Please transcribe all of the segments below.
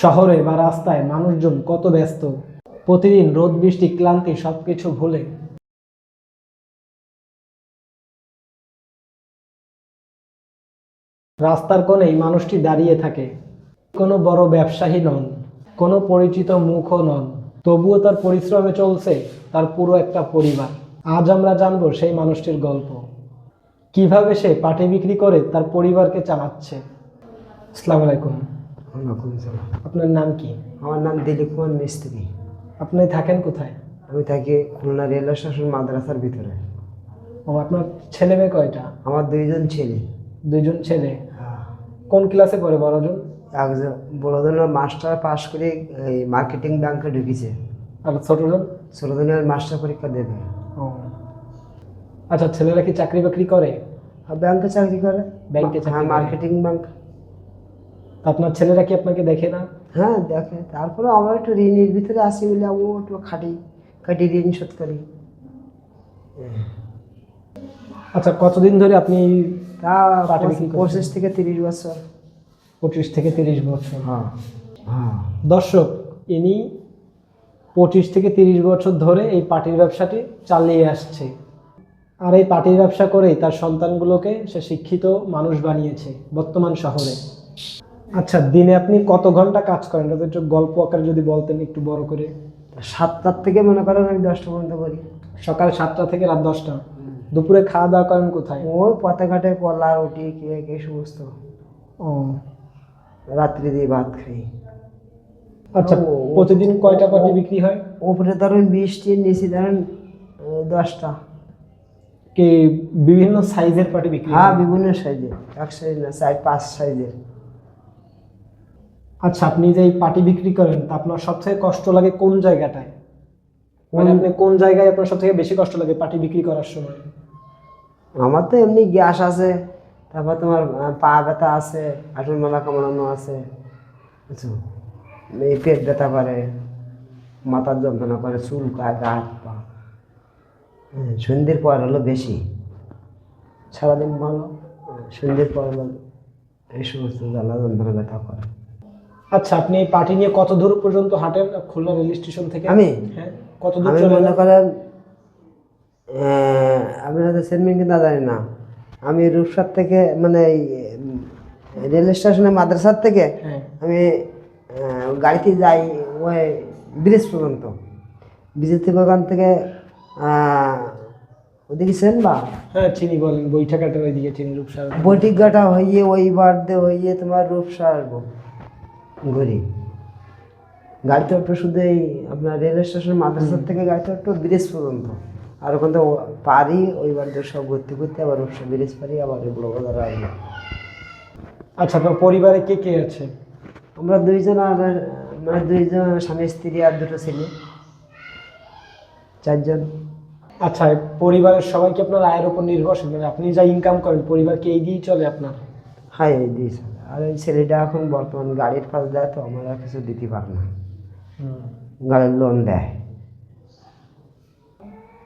শহরে বা রাস্তায় মানুষজন কত ব্যস্ত? প্রতিদিন রোদ, বৃষ্টি, ক্লান্তি সবকিছু ভুলে। রাস্তার কোণে এই মানুষটি দাঁড়িয়ে থাকে। কোনো বড় ব্যবসায়ী নন, কোনো পরিচিত মুখও নন। তবুও তার পরিশ্রমে চলছে তার পুরো একটা পরিবার। আজ আমরা জানব সেই মানুষটির গল্প। কীভাবে সে পাটি বিক্রি করে তার পরিবারকে চালাচ্ছে। আসসালামু আলাইকুম। ওয়ালাইকুম সালাম। আপনার নাম কি? আমার নাম দিলীপ কুমার মিস্ত্রি। আপনি থাকেন কোথায়? আমি থাকি খুলনা রেল স্টেশন মাদ্রাসার ভিতরে। ও আপনার ছেলে মেয়ে কয়টা? আমার দুইজন ছেলে। দুইজন ছেলে? কোন ক্লাসে পড়ে বড়জন একজন বড়জনের মাস্টার পাস করে এই মার্কেটিং ব্যাংকে ঢুকেছে। আর ছোটজন ছোটজনের মাস্টার পরীক্ষা দেবে। ও। আচ্ছা ছেলেরা কি চাকরি বাকরি করে? আর ব্যাংকে চাকরি করে। ব্যাংকে হ্যাঁ মার্কেটিং ব্যাংক আপনার ছেলেরা কি আপনাকে দেখে না? হ্যাঁ দেখে। তারপরে আমরা একটু ঋণের ভিতরে আসি বলে ও একটু খাটি খাটি ঋণ শোধ করি। আচ্ছা কতদিন ধরে আপনি তা পঁচিশ থেকে তিরিশ বছর। পঁচিশ থেকে তিরিশ বছর। হ্যাঁ। হ্যাঁ। দর্শক ইনি পঁচিশ থেকে তিরিশ বছর ধরে এই পাটির ব্যবসাটি চালিয়ে আসছে। আর এই পাটির ব্যবসা করেই তার সন্তানগুলোকে সে শিক্ষিত মানুষ বানিয়েছে বর্তমান শহরে। আচ্ছা দিনে আপনি কত ঘণ্টা কাজ করেন? একটু গল্প আকারে যদি বলতেন একটু বড় করে। সাতটার থেকে মনে করেন আমি দশটা পর্যন্ত করি। সকাল সাতটা থেকে রাত দশটা। দুপুরে খাওয়া দাওয়া করেন কোথায়? ওই পথে ঘাটে কলা রুটি কেক এই সমস্ত। ও। রাত্রি দিয়ে ভাত খাই। আচ্ছা ও, ও, প্রতিদিন কয়টা পাটি বিক্রি হয়? উপরে ধরুন বিশটি নিচে ধরুন দশটা। কি বিভিন্ন সাইজের পাটি বিক্রি হ্যাঁ? বিভিন্ন সাইজের। এক সাইজ না সাইজ পাঁচ সাইজের। আচ্ছা আপনি যে এই পাটি বিক্রি করেন তা আপনার সবথেকে কষ্ট লাগে কোন জায়গাটায়? মানে আপনি কোন জায়গায় আপনার সবথেকে বেশি কষ্ট লাগে পাটি বিক্রি করার সময়? আমার তো এমনি গ্যাস আছে তারপর তোমার পা ব্যথা আছে হাঁটুর মেলা কামড়ানো আছে বুঝছ? এই পেট ব্যথা করে মাথার যন্ত্রণা করে চুল কায় গা হাত পা। হ্যাঁ, সন্ধ্যের পর হলো বেশি। সারাদিন ভালো সন্ধ্যের পর হলো এই সমস্ত জ্বালা যন্ত্রণা ব্যথা করে। আচ্ছা আপনি পাটি নিয়ে কত দূর পর্যন্ত হাঁটেন? খুলনা রেল স্টেশন থেকে? আমি? হ্যাঁ কত দূর আমি মনে করেন আমি হয়তো সেনমিন কিনা জানি না আমি রূপসার থেকে মানে এই রেল স্টেশনে মাদ্রাসার থেকে হ্যাঁ। আমি গাড়িতে যাই ওই ব্রিজ পর্যন্ত। ব্রিজের থেকে ওখান থেকে ওদিকে সেন বা? হ্যাঁ চিনি বলেন বৈঠাকাটার ওইদিকে চিনি রূপসার। বটিকাটা হইয়ে ওই বার্ধে হইয়ে তোমার রূপসা আসব ঘুরি। গাড়িতে একটু শুধু এই আপনার রেল স্টেশন মাদ্রাসার থেকে গাড়িতে একটু ব্রিজ পর্যন্ত। আর ওখান থেকে পারি ওই বাড়িতে সব ঘুরতে ঘুরতে আবার রূপসা ব্রিজ পারি আবার এগুলো বাজার আসব আচ্ছা আপনার পরিবারে কে কে আছে? আমরা দুইজন আর মানে দুইজন স্বামী স্ত্রী আর দুটো ছেলে। চারজন। আচ্ছা পরিবারের সবাই কি আপনার আয়ের উপর নির্ভরশীল? মানে আপনি যা ইনকাম করেন পরিবারকে এই দিয়েই চলে আপনার? হ্যাঁ এই দিয়েছে আর ওই ছেলেটা এখন বর্তমান গাড়ির কাজ দেয় তো আমরা আর কিছু দিতে পারি না। গাড়ির লোন দেয়।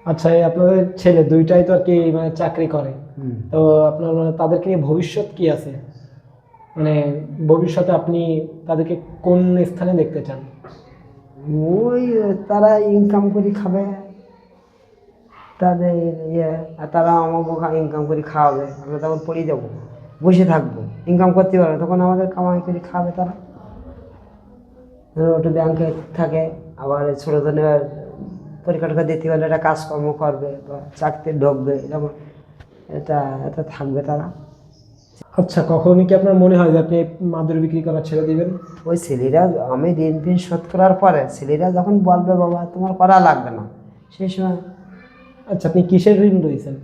আচ্ছা এই আপনাদের ছেলে দুইটাই তো আর কি মানে চাকরি করে। তো আপনার মানে তাদেরকে নিয়ে ভবিষ্যৎ কি আছে? মানে ভবিষ্যতে আপনি তাদেরকে কোন স্থানে দেখতে চান? ওই তারা ইনকাম করে খাবে। তাদের ইয়ে আর তারা আমাকে ইনকাম করে খাওয়াবে। আমরা তখন পড়ে যাব। বসে থাকব। ইনকাম করতে পারবে তখন আমাদের কামাই করে খাবে তারা। ওটা ব্যাংকে থাকে আবার ছোটো ধরনের পরীক্ষা টরীক্ষা দিতে পারলে একটা কাজকর্ম করবে বা চাকরিতে ঢুকবে এরকম এটা এটা থাকবে তারা। আচ্ছা কখনই কি আপনার মনে হয় যে আপনি মাদুর বিক্রি করা ছেড়ে দিবেন? ওই ছেলেরা আমি ঋণ ফিন শোধ করার পরে ছেলেরা যখন বলবে বাবা তোমার করা লাগবে না। সেই সময় আচ্ছা আপনি কিসের ঋণ রয়েছেন?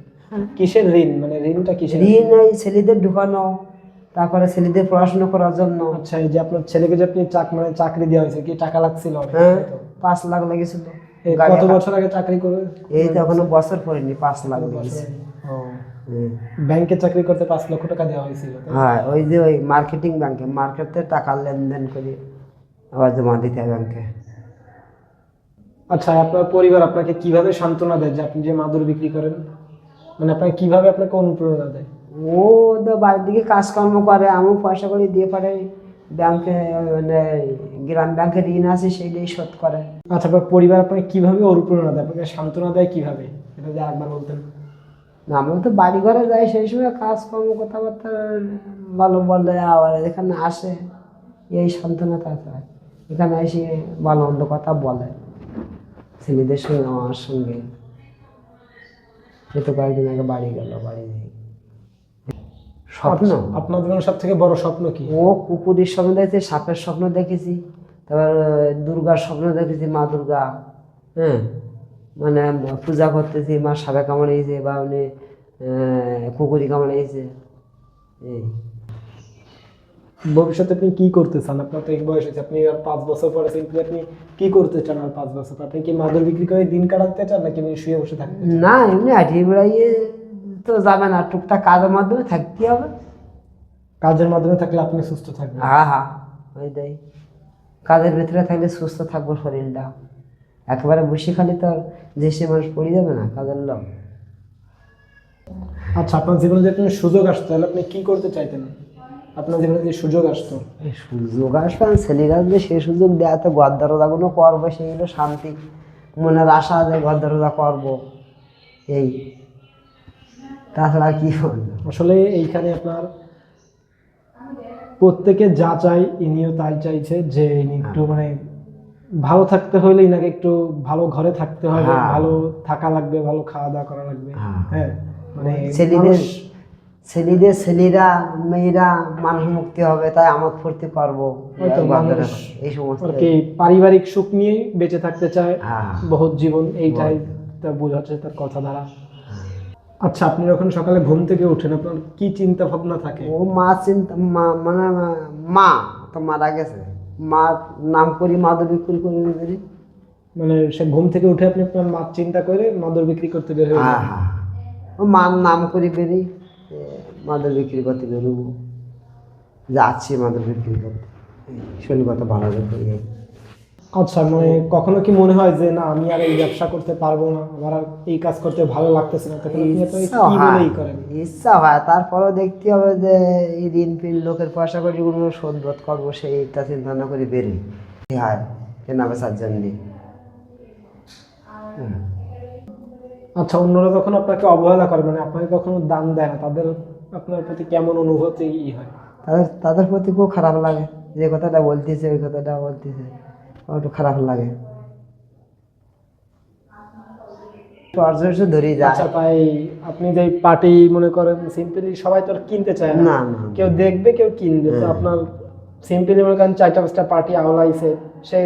কিসের ঋণ? মানে ঋণটা কিসের? ঋণ ওই ছেলেদের ঢুকানো তারপরে ছেলেদের পড়াশোনা করার জন্য আচ্ছা এই যে আপনার ছেলেকে যে আপনি চাক মানে চাকরি দেওয়া হয়েছে কি টাকা লাগছিল? হ্যাঁ। পাঁচ লাখ লেগেছিল। কত বছর আগে চাকরি করবে এই তো এখনও বছর পড়েনি পাঁচ লাখ লেগেছে। ব্যাংকে চাকরি করতে পাঁচ লক্ষ টাকা দেওয়া হয়েছিল হ্যাঁ ওই যে ওই মার্কেটিং ব্যাংকে মার্কেটে টাকা লেনদেন করে আবার জমা দিতে ব্যাংকে আচ্ছা আপনার পরিবার আপনাকে কীভাবে সান্ত্বনা দেয় যে আপনি যে মাদুর বিক্রি করেন? মানে আপনাকে কীভাবে আপনাকে অনুপ্রেরণা দেয়? ও তো বাড়ির দিকে কাজকর্ম করে আমিও পয়সা করে দিয়ে পারে ব্যাংকে মানে গ্রাম ব্যাংকে ঋণ আছে সেইটাই শোধ করে। আচ্ছা আপনার পরিবার আপনাকে কীভাবে অনুপ্রেরণা দেয় আপনাকে সান্ত্বনা দেয় কীভাবে? এটা যদি একবার বলতেন। না আমরা তো বাড়ি ঘরে যাই সেই সময় কাজকর্ম কথাবার্তা ভালো বলে আবার এখানে আসে এই সান্ত্বনা থাকে এখানে এসে ভালো মন্দ কথা বলে। ছেলেদের সঙ্গে আমার সঙ্গে। সে তো কয়েকদিন আগে বাড়ি গেল বাড়ি নেই স্বপ্ন। আপনার জীবনের সব থেকে বড় স্বপ্ন কি? ও কুকুরের স্বপ্ন দেখেছি সাপের স্বপ্ন দেখেছি তারপর দুর্গার স্বপ্ন দেখেছি মা দুর্গা। হ্যাঁ মানে পূজা করতেছি মা সাপে কামড়িয়েছে বা উনি কুকুরি কামড়িয়েছে এই। ভবিষ্যতে আপনি কি করতে চান? আপনার তো এক বয়স হয়েছে আপনি আর পাঁচ বছর পরে সিম্পলি আপনি কি করতে চান আর পাঁচ বছর পর? আপনি কি মাদুর বিক্রি করে দিন কাটাতে চান নাকি শুয়ে বসে থাকতে না এমনি হাঁটিয়ে বেড়াইয়ে তো যাবে না টুকটাক কাজের মাধ্যমে থাকতে হবে। কাজের মাধ্যমে থাকলে আপনি সুস্থ থাকবেন। হ্যাঁ হ্যাঁ ওই দেয় কাজের ভিতরে থাকলে সুস্থ থাকব শরীরটা। একেবারে বসে খালি তো যে সে মানুষ পড়ে যাবে না কাজের লোক। আচ্ছা আপনার জীবনে যদি আপনি সুযোগ আসতো তাহলে আপনি কি করতে চাইতেন? আপনার জীবনে যদি সুযোগ আসতো? এই সুযোগ আসবে আর ছেলেরা যে সেই সুযোগ দেওয়া তো ঘর দরজাগুলো করব সেইগুলো শান্তি। মনের আশা যে ঘর দরজা করব এই। তাছাড়া কি আসলে এইখানে আপনার প্রত্যেকে যা চাই ইনিও তাই চাইছে যে ইনি একটু মানে ভালো থাকতে হলে ইনাকে একটু ভালো ঘরে থাকতে হবে হ্যাঁ। ভালো থাকা লাগবে ভালো খাওয়া দাওয়া করা লাগবে। হ্যাঁ। হ্যাঁ মানে ছেলেদের ছেলেদের ছেলেরা মেয়েরা মানুষ মুক্তি হবে তাই আমার ফুর্তি দরজা- এই সমস্ত কি পারিবারিক সুখ নিয়ে বেঁচে থাকতে চায় হ্যাঁ। বহুত জীবন এইটাই বোঝাচ্ছে তার কথা দ্বারা আচ্ছা আপনি যখন সকালে ঘুম থেকে উঠেন আপনার কি চিন্তা ভাবনা থাকে? ও মা চিন্তা মা মানে মা তো মারা গেছে। মার নাম করি মাদুর বিক্রি করি করি মানে সে ঘুম থেকে উঠে আপনি আপনার মাছ চিন্তা করে মাদুর বিক্রি করতে বের হয়ে হ্যাঁ হ্যাঁ। ও মার নাম করি বেরি মাদুর বিক্রি করতে বেরোবো। যাচ্ছি মাদুর বিক্রি করতে। এই শরীর কথা ভালো এই। আচ্ছা মানে কখনো কি মনে হয় যে না আমি আর এই ব্যবসা করতে পারব না আমার আর এই কাজ করতে ভালো লাগতেছে না তখন আপনি ইচ্ছা কি বলেই করেন? ইচ্ছা হয়। তারপরেও দেখতে হবে যে এই ঋণ ফিন লোকের পয়সা করে যেগুলো শোধ বোধ করব সেইটা চিন্তা ভাবনা করে বেরি। হয়? কেনা বেচার জন্যে আচ্ছা অন্যরা যখন আপনাকে অবহেলা করে মানে আপনাকে কখনো দান দেয় না তাদের আপনার প্রতি কেমন অনুভূতি ই হয়? তাদের তাদের প্রতি খুব খারাপ লাগে। যে কথাটা বলতেছে ওই কথাটা বলতেছে। একটু খারাপ লাগে। ধরে আচ্ছা তাই আপনি যে পার্টি মনে করেন সিম্পলি সবাই তো কিনতে চায় না। কেউ দেখবে কেউ কিনবে। তো হ্যাঁ। আপনার সিম্পলি মনে করেন চারটা পাঁচটা পার্টি আওলাইছে সে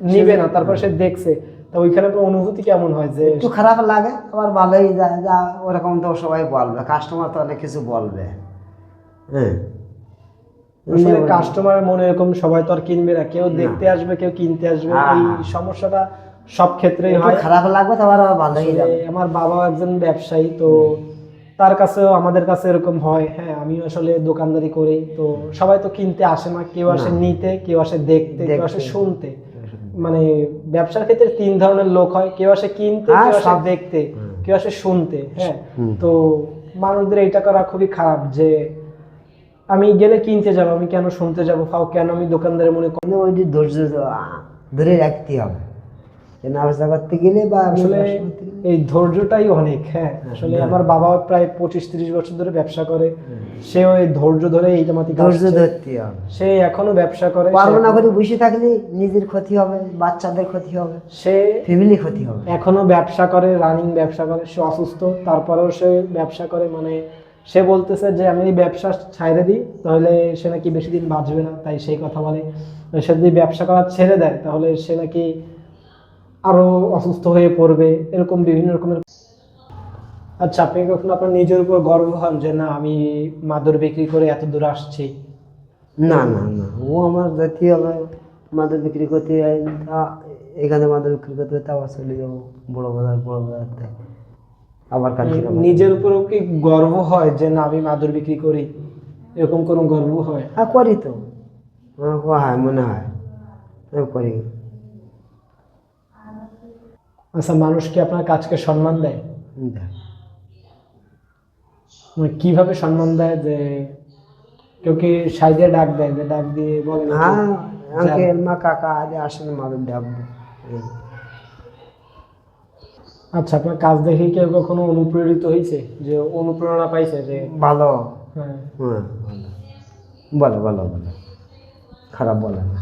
নিবে না তারপর সে দেখছে। তো ওইখানে আপনার অনুভূতি কেমন হয় যে একটু খারাপ লাগে আবার ভালোই যায়। যা ওরকম তো সবাই বলবে কাস্টমার তো অনেক কিছু বলবে। হ্যাঁ। আসলে কাস্টমারের মনে এরকম সবাই তো আর কিনবে না। কেউ দেখতে আসবে কেউ কিনতে আসবে। হ্যাঁ, এই। সমস্যাটা সব ক্ষেত্রেই হয়। খারাপ লাগবে তো আবার আসলে যাবে। আমার বাবা একজন ব্যবসায়ী তো তার কাছেও আমাদের কাছে এরকম হয়। হ্যাঁ আমি আসলে দোকানদারি করি। তো সবাই তো কিনতে আসে না। কেউ আসে নিতে কেউ আসে দেখতে কেউ আসে শুনতে। মানে ব্যবসার ক্ষেত্রে তিন ধরনের লোক হয়। কেউ আসে কিনতে হ্যাঁ, কেউ আসে দেখতে কেউ আসে শুনতে। হ্যাঁ তো মানুষদের এটা করা খুবই খারাপ যে আমি গেলে কিনতে যাব আমি কেন শুনতে যাব? ফাও কেন আমি দোকানদারের মনে করি কিন্তু ওই যে ধৈর্য ধরে রাখতে হবে। করতে গেলে বা আসলে এই ধৈর্যটাই অনেক হ্যাঁ। আসলে হ্যাঁ। আমার বাবা প্রায় পঁচিশ তিরিশ বছর ধরে ব্যবসা করে। সে ওই ধৈর্য ধরে এই জামাতি ধৈর্য ধরতে হবে। সে এখনও ব্যবসা করে পারব না করে বসে থাকলে নিজের ক্ষতি হবে বাচ্চাদের ক্ষতি হবে সে ফ্যামিলি ক্ষতি হবে। এখনও ব্যবসা করে রানিং ব্যবসা করে সে অসুস্থ তারপরেও সে ব্যবসা করে মানে সে বলতেছে যে, আমি ব্যবসা ছাইড়ে দিই, তাহলে সে নাকি বেশি দিন বাঁচবে না। তাই সেই কথা বলে। সে যদি ব্যবসা করা ছেড়ে দেয়, তাহলে সে নাকি আরও অসুস্থ হয়ে পড়বে, এরকম বিভিন্ন রকমের আচ্ছা আপনি কখনো আপনার নিজের উপর গর্ব হন যে, না, আমি মাদুর বিক্রি করে এত দূর আসছি না না না, ও আমার যেতে হবে মাদুর বিক্রি করতে এখানে মাদুর বিক্রি করতে, তাও চলে যাব বড় বাজার, বড় বাজারতে কালকে আবার- নিজের উপরও কি গর্ব হয় যে না আমি মাদুর বিক্রি করি? এরকম কোনো গর্ব হয়? হ্যাঁ করি তো। হয় মনে হয়। করি। আচ্ছা মানুষ কি আপনার কাজকে সম্মান দেয়? মানে কীভাবে সম্মান দেয় যে কেউ কি সাইডে ডাক দেয়? যে ডাক দিয়ে বলে? হ্যাঁ মা কাকা আদি আসেন মাদুর ডাকবো। আচ্ছা আপনার কাজ দেখে কেউ কখনো অনুপ্রেরিত হয়েছে? যে অনুপ্রেরণা পাইছে যে ভালো। হ্যাঁ। হ্যাঁ। ভালো বলো বলো বলো খারাপ বলে না।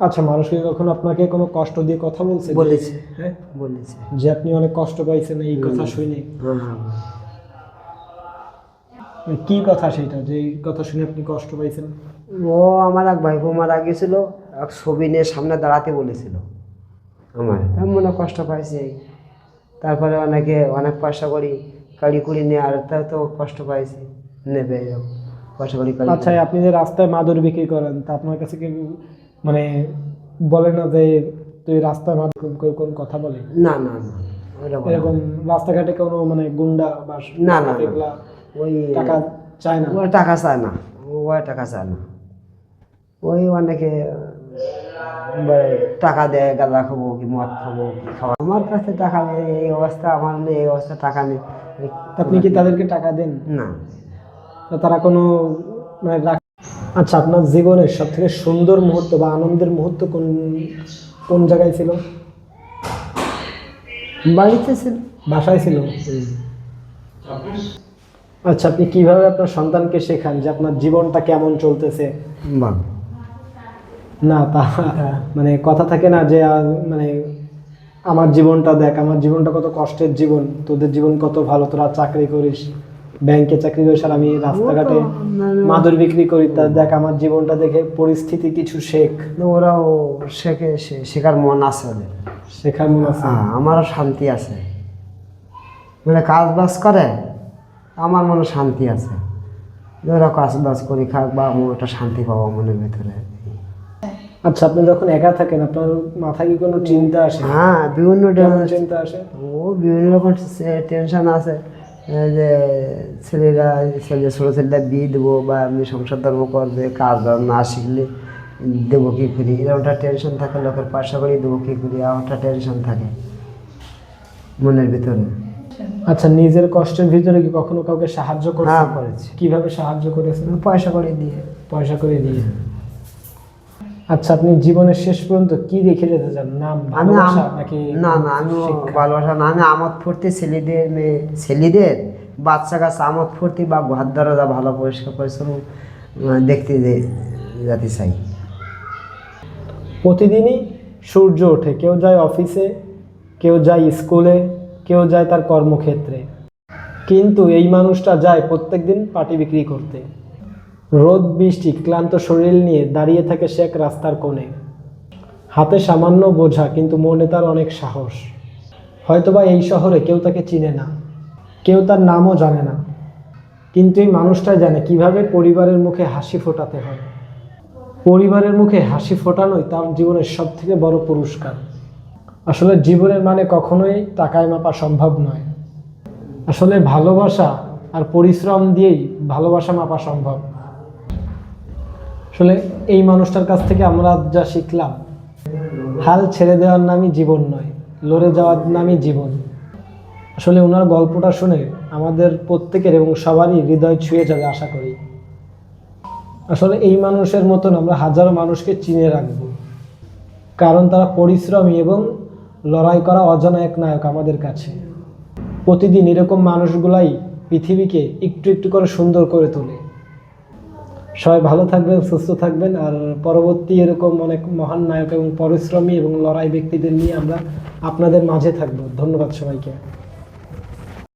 আচ্ছা মানুষ কি কখনো আপনাকে কোনো কষ্ট দিয়ে কথা বলছে? বলেছে। হ্যাঁ? বলেছে। যে আপনি অনেক কষ্ট পাইছেন এই কথা শুনে। মানে কি কথা সেটা? যে এই কথা শুনে আপনি কষ্ট পাইছেন? ও আমার এক ভাইপো মারা গেছিল এক ছবি নিয়ে সামনে দাঁড়াতে বলেছিল। আমার। আমি মনে কষ্ট পাইছি। তারপরে অনেকে অনেক পয়সা করি কাড়ি কুড়ি নিয়ে আর তাও তো কষ্ট পাইছি। নেবে পয়সা করি আচ্ছা আপনি যে রাস্তায় মাদুর বিক্রি করেন তা আপনার কাছে কি মানে বলে না যে তুই রাস্তায় মাদুর কেউ কোন কথা বলে? না না না এরকম রাস্তাঘাটে কোনো মানে গুন্ডা বা না, না। ওই টাকা চায় না? ও টাকা চায় না ও টাকা চায় না। ওই অনেকে টাকা দেয় গাঁদা খাব কি মদ খাব কি খাব আমার কাছে টাকা নেই এই অবস্থা আমার নেই এই অবস্থা টাকা নেই। আপনি কি তাদেরকে টাকা দেন? না। তা তারা কোনো মানে আচ্ছা আপনার জীবনের সব থেকে সুন্দর মুহূর্ত বা আনন্দের মুহূর্ত কোন কোন জায়গায় ছিল? বাড়িতে ছিল বাসায় ছিল? আচ্ছা আপনি কীভাবে আপনার সন্তানকে শেখান যে আপনার জীবনটা কেমন চলতেছে? বাহ। না তা মানে কথা থাকে না যে মানে আমার জীবনটা দেখ আমার জীবনটা কত কষ্টের জীবন তোদের জীবন কত ভালো তোরা চাকরি করিস ব্যাংকে চাকরি করিস আর আমি রাস্তাঘাটে মাদুর বিক্রি করি তা দেখ আমার জীবনটা দেখে পরিস্থিতি কিছু শেখ। ওরাও শেখে শেখার মন আছে ওদের। শেখার মনে আছে। হ্যাঁ আমারও শান্তি আছে। মানে কাজ বাজ করে আমার মনে শান্তি আছে। ওরা কাজ বাজ করি খাক বা আমি ওটা শান্তি পাবো মনের ভিতরে। আচ্ছা আপনি যখন একা থাকেন আপনার মাথায় কি কোনো চিন্তা আসে? হ্যাঁ বিভিন্ন চিন্তা আসে? ও বিভিন্ন রকম টেনশন আছে। যে ছেলেরা ছেলে ছোটো ছেলেটা বিয়ে দেবো বা এমনি সংসার ধর্ম করবে কাজ না শিখলে দেবো কী করি? এরকমটা টেনশন থাকে লোকের পয়সা করি দেবো কী করি? এমনটা টেনশন থাকে মনের ভিতরে। আচ্ছা নিজের কষ্টের ভিতরে কি কখনো কাউকে সাহায্য করছে হ্যাঁ করেছি। কীভাবে সাহায্য করেছেন? পয়সা করে দিয়ে। পয়সা করে দিয়ে। আচ্ছা আপনি জীবনের শেষ পর্যন্ত কি রেখে যেতে চান? নাম ভালোবাসা নাকি না না আমি? ভালোবাসা না আমি আমোদ ফুর্তি ছেলেদের মেয়ে ছেলেদের বাচ্চা কাছে আমোদ ফুর্তি বা ঘর দরজা ভালো পরিষ্কার পরিচ্ছন্ন দেখতে যেতে চাই। প্রতিদিনই সূর্য ওঠে কেউ যায় অফিসে কেউ যায় স্কুলে কেউ যায় তার কর্মক্ষেত্রে। কিন্তু এই মানুষটা যায় প্রত্যেকদিন পাটি বিক্রি করতে। রোদ, বৃষ্টি, ক্লান্ত শরীর নিয়ে দাঁড়িয়ে থাকে সে এক রাস্তার কোণে। হাতে সামান্য বোঝা, কিন্তু মনে তার অনেক সাহস। হয়তোবা এই শহরে কেউ তাকে চিনে না, কেউ তার নামও জানে না। কিন্তু এই মানুষটা জানে কীভাবে পরিবারের মুখে হাসি ফোটাতে হয়। পরিবারের মুখে হাসি ফোটানোই তার জীবনের সব থেকে বড় পুরস্কার। আসলে জীবনের মানে কখনোই টাকায় মাপা সম্ভব নয়। আসলে ভালোবাসা আর পরিশ্রম দিয়েই ভালোবাসা মাপা সম্ভব। আসলে এই মানুষটার কাছ থেকে আমরা যা শিখলাম, হাল ছেড়ে দেওয়ার নামই জীবন নয়, লড়ে যাওয়ার নামই জীবন। আসলে ওনার গল্পটা শুনে আমাদের প্রত্যেকের এবং সবারই হৃদয় ছুঁয়ে যাবে আশা করি। আসলে এই মানুষের মতন আমরা হাজারো মানুষকে চিনে রাখব। কারণ তারা পরিশ্রমী এবং লড়াই করা অজানা এক নায়ক আমাদের কাছে। প্রতিদিন এরকম মানুষগুলাই পৃথিবীকে একটু একটু করে সুন্দর করে তোলে। সবাই ভালো থাকবেন, সুস্থ থাকবেন। আর পরবর্তী এরকম অনেক মহান নায়ক এবং পরিশ্রমী এবং লড়াই ব্যক্তিদের নিয়ে আমরা আপনাদের মাঝে থাকব। ধন্যবাদ সবাইকে।